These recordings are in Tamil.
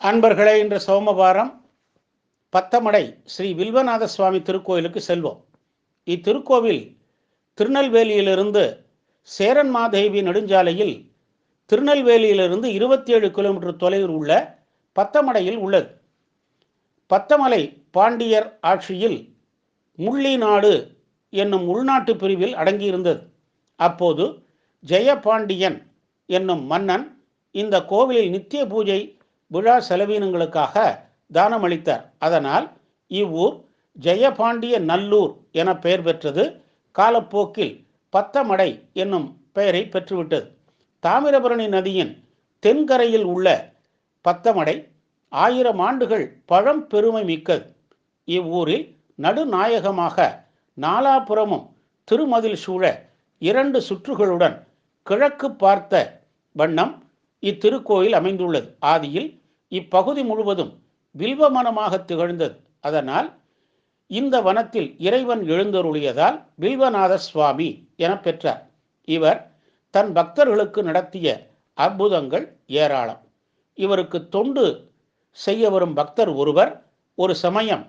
அன்பர்களே இன்று சோமவாரம் பத்தமடை ஸ்ரீ வில்வநாத சுவாமி திருக்கோயிலுக்கு செல்வோம். இத்திருக்கோவில் திருநெல்வேலியிலிருந்து சேரன் மாதேவி நெடுஞ்சாலையில் திருநெல்வேலியிலிருந்து இருபத்தி ஏழு கிலோமீட்டர் தொலைவில் உள்ள பத்தமடையில் உள்ளது. பத்தமலை பாண்டியர் ஆட்சியில் முள்ளி நாடு என்னும் உள்நாட்டு பிரிவில் அடங்கியிருந்தது. அப்போது ஜெயபாண்டியன் என்னும் மன்னன் இந்த கோவிலில் நித்திய பூஜை விழா செலவீனங்களுக்காக தானமளித்தார் அதனால் இவ்வூர் ஜெயபாண்டிய நல்லூர் என பெயர் பெற்றது. காலப்போக்கில் பத்தமடை என்னும் பெயரை பெற்றுவிட்டது. தாமிரபரணி நதியின் தென்கரையில் உள்ள பத்தமடை ஆயிரம் ஆண்டுகள் பழம் பெருமை மிக்கது. இவ்வூரில் நடுநாயகமாக நாலாபுறமும் திருமதில் சூழ இரண்டு சுற்றுகளுடன் கிழக்கு பார்த்த வண்ணம் இத்திருக்கோயில் அமைந்துள்ளது. ஆதியில் இப்பகுதி முழுவதும் வில்வமனமாக திகழ்ந்தது. அதனால் இந்த வனத்தில் இறைவன் எழுந்தருளியதால் வில்வநாத சுவாமி என பெற்றார். இவர் தன் பக்தர்களுக்கு நடத்திய அற்புதங்கள் ஏராளம். இவருக்கு தொண்டு செய்ய வரும் பக்தர் ஒருவர் ஒரு சமயம்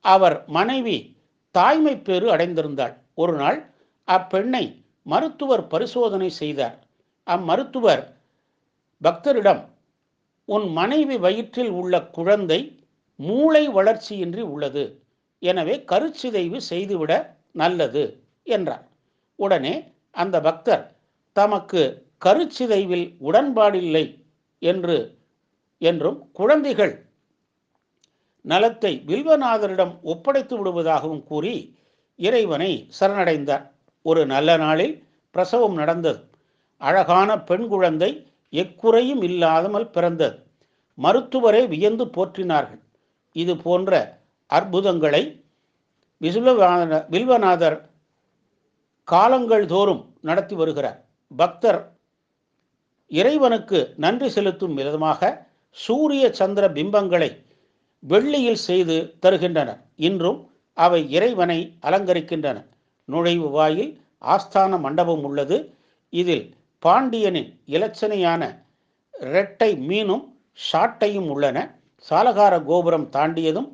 அவர் மனைவி தாய்மை பேறு அடைந்திருந்தாள். ஒரு நாள் அப்பெண்ணை மருத்துவர் பரிசோதனை செய்தார். அம்மருத்துவர் பக்தரிடம் உன் மனைவி வயிற்றில் உள்ள குழந்தை மூளை வளர்ச்சியின்றி உள்ளது. எனவே கருச்சிதைவு செய்துவிட நல்லது என்றார் உடனே அந்த பக்தர் தமக்கு கருச்சிதைவில் உடன்பாடில்லை என்று என்றும் குழந்தைகள் நலத்தை வில்வநாதரிடம் ஒப்படைத்து விடுவதாகவும் கூறி இறைவனை சரணடைந்தார். ஒரு நல்ல நாளில் பிரசவம் நடந்தது. அழகான பெண் குழந்தை எக்குறையும் இல்லாமல் பிறந்தது. மருத்துவரை வியந்து போற்றினார்கள். இது போன்ற அற்புதங்களை விசுவநாத வில்வநாதர் காலங்கள் தோறும் நடத்தி வருகிறார். பக்தர் இறைவனுக்கு நன்றி செலுத்தும் விதமாக சூரிய சந்திர பிம்பங்களை வெள்ளியில் செய்து தருகின்றனர். இன்றும் அவை இறைவனை அலங்கரிக்கின்றன. நுழைவு வாயில் ஆஸ்தான மண்டபம் உள்ளது. இதில் பாண்டியனின் இலச்சனையான இரட்டை மீனும் ஷாட்டையும் உள்ளன. சாலகார கோபுரம் தாண்டியதும்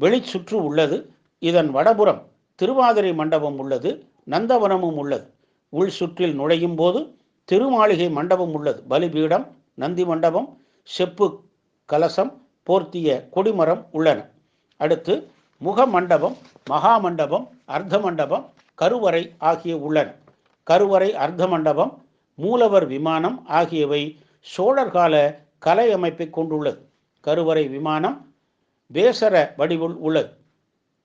வெளிச்சுற்று உள்ளது. இதன் வடபுறம் திருவாதிரை மண்டபம் உள்ளது. நந்தவனமும் உள்ளது. உள் சுற்றில் நுழையும் போது திருமாளிகை மண்டபம் உள்ளது. பலிபீடம் நந்தி மண்டபம் செப்பு கலசம் போர்த்திய கொடிமரம் உள்ளன. அடுத்து முக மண்டபம் மகா மண்டபம் அர்த்த மண்டபம் கருவறை ஆகிய உள்ளன. கருவறை அர்த்த மண்டபம் மூலவர் விமானம் ஆகியவை சோழர்கால கலை அமைப்பை கொண்டுள்ளது. கருவறை விமானம் பேசர வடிவில் உள்ளது.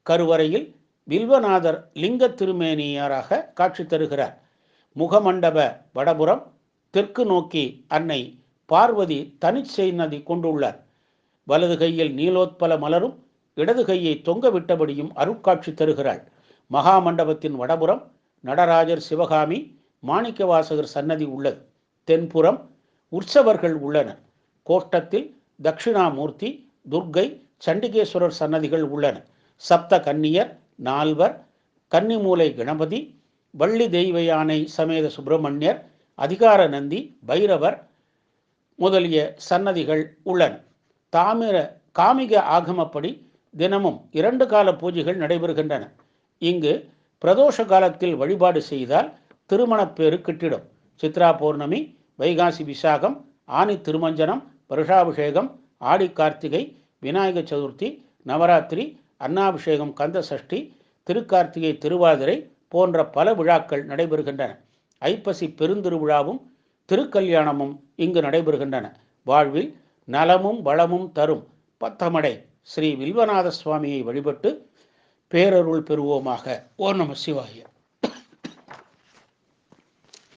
கருவறையில் வில்வநாதர் லிங்க திருமேனியராக காட்சி தருகிறார். முகமண்டப வடபுறம் தெற்கு நோக்கி அன்னை பார்வதி தனிச்செய் நதி கொண்டுள்ளார். வலது கையில் நீலோத்பல மலரும் இடது கையை தொங்க விட்டபடியும் அருட்காட்சி தருகிறாள். மகா மண்டபத்தின் வடபுறம் நடராஜர் சிவகாமி மாணிக்கவாசகர் சன்னதி உள்ளது. தென்புறம் உற்சவர்கள் உள்ளனர். கோஷ்டத்தில் தட்சிணாமூர்த்தி துர்க்கை சண்டிகேஸ்வரர் சன்னதிகள் உள்ளன. சப்த கன்னியர் நால்வர் கன்னிமூலை கணபதி வள்ளி தெய்வ யானை சமேத சுப்பிரமணியர் அதிகார நந்தி பைரவர் முதலிய சன்னதிகள் உள்ளன. தாமிர காமிக ஆகமப்படி தினமும் இரண்டு கால பூஜைகள் நடைபெறுகின்றன. இங்கு பிரதோஷ காலத்தில் வழிபாடு செய்தால் திருமணப்பேறு கிட்டிடும். சித்ரா பௌர்ணமி வைகாசி விசாகம் ஆனி திருமஞ்சனம் வருஷாபிஷேகம் ஆடி கார்த்திகை விநாயக சதுர்த்தி நவராத்திரி அன்னாபிஷேகம் கந்த சஷ்டி திருக்கார்த்திகை திருவாதிரை போன்ற பல விழாக்கள் நடைபெறுகின்றன. ஐப்பசி பெருந்திருவிழாவும் திருக்கல்யாணமும் இங்கு நடைபெறுகின்றன. வாழ்வில் நலமும் வளமும் தரும். பத்தமடை ஸ்ரீ வில்வநாத சுவாமியை வழிபட்டு பேரருள் பெறுவோமாக. ஓ நம சிவாயர்